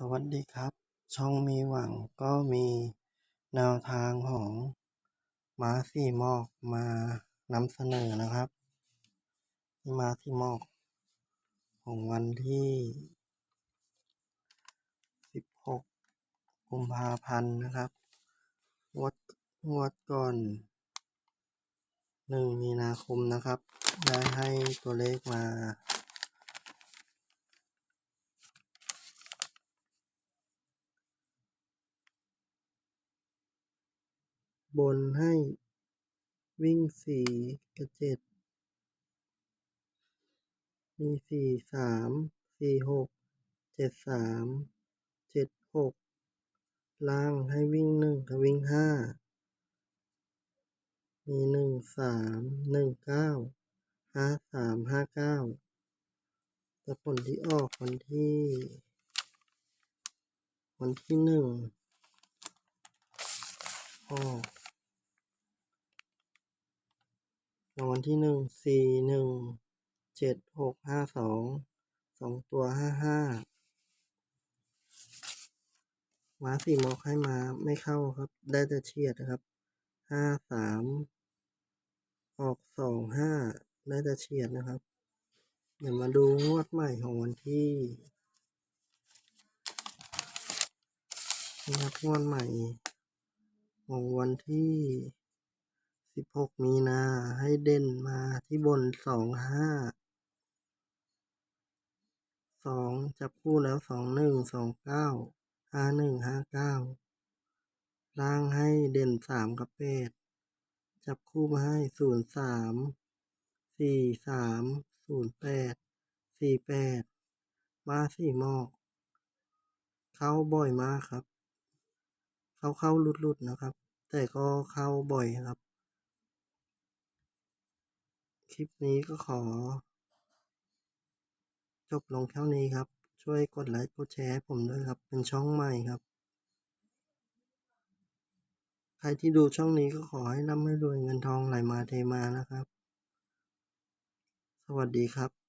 สวัสดีครับ ช่องมีหวังก็มีแนวทางของม้าสีหมอกมานำเสนอนะครับที่ม้าสีหมอก ของวันที่16กุมภาพันธ์นะครับงวดงวดก่อน1มีนาคมนะครับ ได้ให้ตัวเลขมา บนให้วิ่งสี่กับเจ็ดมีสี่สามสี่หกเจ็ดสามเจ็ดหกล่างให้วิ่งหนึ่งกับวิ่งห้ามีหนึ่งสามหนึ่งเก้าห้าสามห้าเก้าแต่ผลที่ออกวันที่ วันที่หนึ่งออก รางวัลที่หนึ่งสี่หนึ่งเจ็ดหกห้าสองสองตัวห้าห้าม้าสี่มอกให้มาไม่เข้าครับ ได้แต่เฉียดนะครับห้าสามออกสองห้าได้แต่เฉียดนะครับ เดี๋ยวมาดูงวดใหม่ของวันที่นะครับงวดใหม่ของวันที่ 16มีนาให้เด่นมาที่บน2 5 2จับคู่แล้ว2 1 2 9 5 1 5 9ล่างให้เด่น3กับ8จับคู่มาให้0 3 4 3 0 8 4 8มาสี่หมอก เข้าบ่อยมากครับ เข้าเข้าหลุดหลุดนะครับ แต่ก็เข้าบ่อยครับ ลิปนี้ก็ขอ จบลงเท่านี้ครับ ช่วยกดไลค์กดแชร์ผมด้วยครับ เป็นช่องใหม่ครับ ใครที่ดูช่องนี้ก็ขอให้ร่ำให้รวยเงินทองไหลมาเทมานะครับ สวัสดีครับ